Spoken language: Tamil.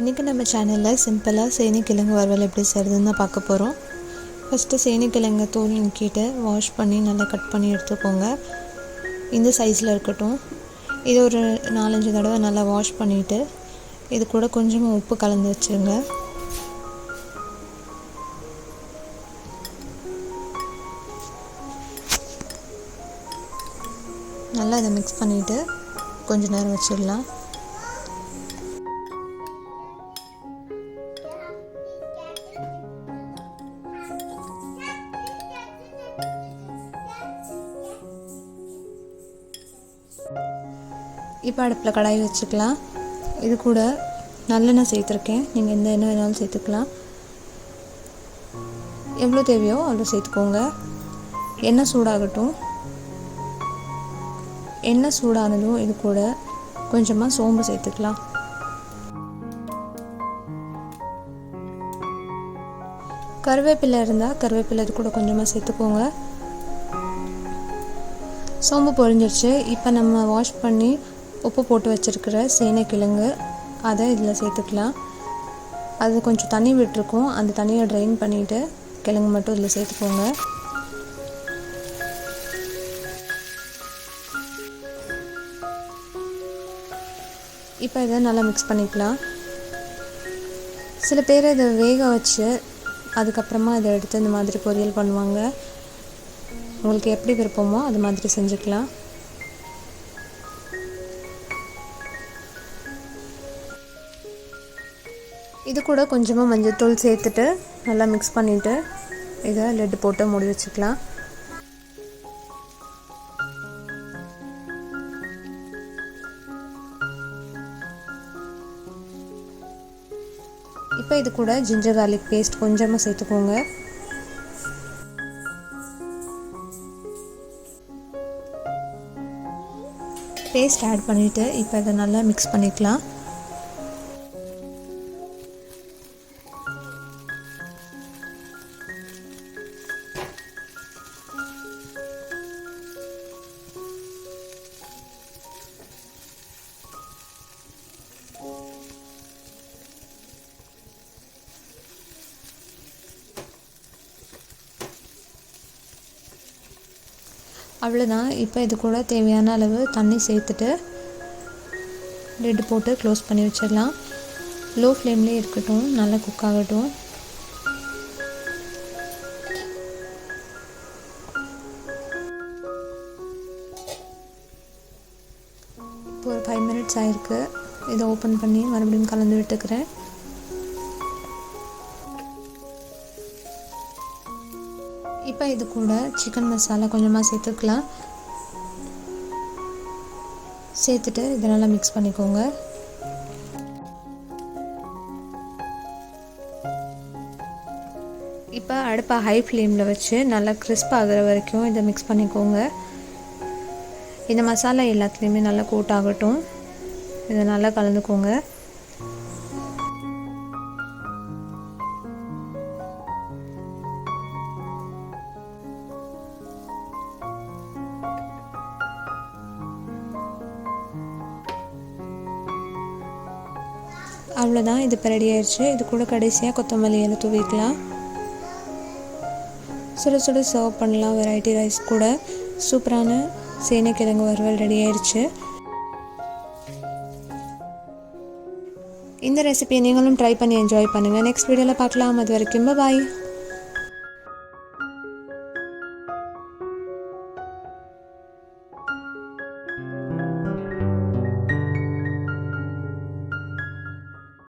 இன்றைக்கி நம்ம சேனலில் சிம்பிளாக சேனைக்கிழங்கு வறுவல் எப்படி செய்கிறதுன்னு தான் பார்க்க போகிறோம் ஃபஸ்ட்டு சேனைக்கிழங்கை தோல் நீக்கிட்டு வாஷ் பண்ணி நல்லா கட் பண்ணி எடுத்துக்கோங்க. இந்த சைஸில் இருக்கட்டும். இது ஒரு நாலஞ்சு தடவை நல்லா வாஷ் பண்ணிவிட்டு இது கூட கொஞ்சமாக உப்பு கலந்து வச்சுருங்க. நல்லா இதை மிக்ஸ் பண்ணிவிட்டு கொஞ்ச நேரம் வச்சிடலாம். இப்போ அடுப்பில் கடாய் வச்சுக்கலாம். இது கூட நல்லெண்ணெய் சேர்த்துருக்கேன். நீங்கள் எந்த எண்ணெய் வேணாலும் சேர்த்துக்கலாம். எவ்வளோ தேவையோ அவ்வளோ சேர்த்துக்கோங்க. எண்ணெய் சூடாகட்டும். எண்ணெய் சூடானதும் இது கூட கொஞ்சமாக சோம்பு சேர்த்துக்கலாம். கருவேப்பிலை இருந்தால் கருவேப்பிலை இது கூட கொஞ்சமாக சேர்த்துக்கோங்க. சோம்பு பொரிஞ்சிருச்சு. இப்போ நம்ம வாஷ் பண்ணி உப்பு போட்டு வச்சுருக்கிற சேனைக்கிழங்கு அதை இதில் சேர்த்துக்கலாம். அது கொஞ்சம் தண்ணி விட்டுருக்கும். அந்த தண்ணியை ட்ரைன் பண்ணிவிட்டு கிழங்கு மட்டும் இதில் சேர்த்துக்கோங்க. இப்போ இதை நல்லா மிக்ஸ் பண்ணிக்கலாம். சில பேர் இதை வேக வச்சு அதுக்கப்புறமா இதை எடுத்து இந்த மாதிரி பொரியல் பண்ணுவாங்க. உங்களுக்கு எப்படி விருப்பமோ அது மாதிரி செஞ்சுக்கலாம். இது கூட கொஞ்சமாக மஞ்சள்தூள் சேர்த்துட்டு நல்லா மிக்ஸ் பண்ணிவிட்டு இதை லெட்டு போட்டு மூடி வச்சுக்கலாம். இப்போ இது கூட ஜிஞ்சர் கார்லிக் பேஸ்ட் கொஞ்சமாக சேர்த்துக்கோங்க. பேஸ்ட் ஆட் பண்ணிவிட்டு இப்போ இதை நல்லா மிக்ஸ் பண்ணிக்கலாம். அவ்வளோதான் இப்போ இது கூட தேவையான அளவு தண்ணி சேர்த்துட்டு லெட்டு போட்டு க்ளோஸ் பண்ணி வச்சிடலாம். லோ ஃப்ளேம்லேயே இருக்கட்டும் நல்லா குக் ஆகட்டும். இப்போ ஒரு ஃபைவ் மினிட்ஸ் ஆயிருக்கு. இதை ஓப்பன் பண்ணி மறுபடியும் கலந்து விட்டுக்கிறேன். இப்போ இது கூட சிக்கன் மசாலா கொஞ்சமாக சேர்த்துக்கலாம். சேர்த்துட்டு இதை நல்லா மிக்ஸ் பண்ணிக்கோங்க. இப்போ அடுப்பை ஹை ஃப்ளேமில் வச்சு நல்லா கிறிஸ்ப் ஆகிற வரைக்கும் இதை மிக்ஸ் பண்ணிக்கோங்க. இந்த மசாலா எல்லாத்துலேயுமே நல்லா கோட் ஆகட்டும். இதை நல்லா கலந்துக்கோங்க. அவ்வளோதான் இது இப்போ ரெடி ஆயிடுச்சு இது கூட கடைசியாக கொத்தமல்லி இலை தூவிக்கலாம். சுட சுட சர்வ் பண்ணலாம். வெரைட்டி ரைஸ் கூட. சூப்பரான சேனைக்கிழங்கு வறுவல் ரெடி ஆயிடுச்சு இந்த ரெசிபியை நீங்களும் ட்ரை பண்ணி என்ஜாய் பண்ணுங்கள் நெக்ஸ்ட் வீடியோவில் பார்க்கலாம். அது வரைக்கும் பாய்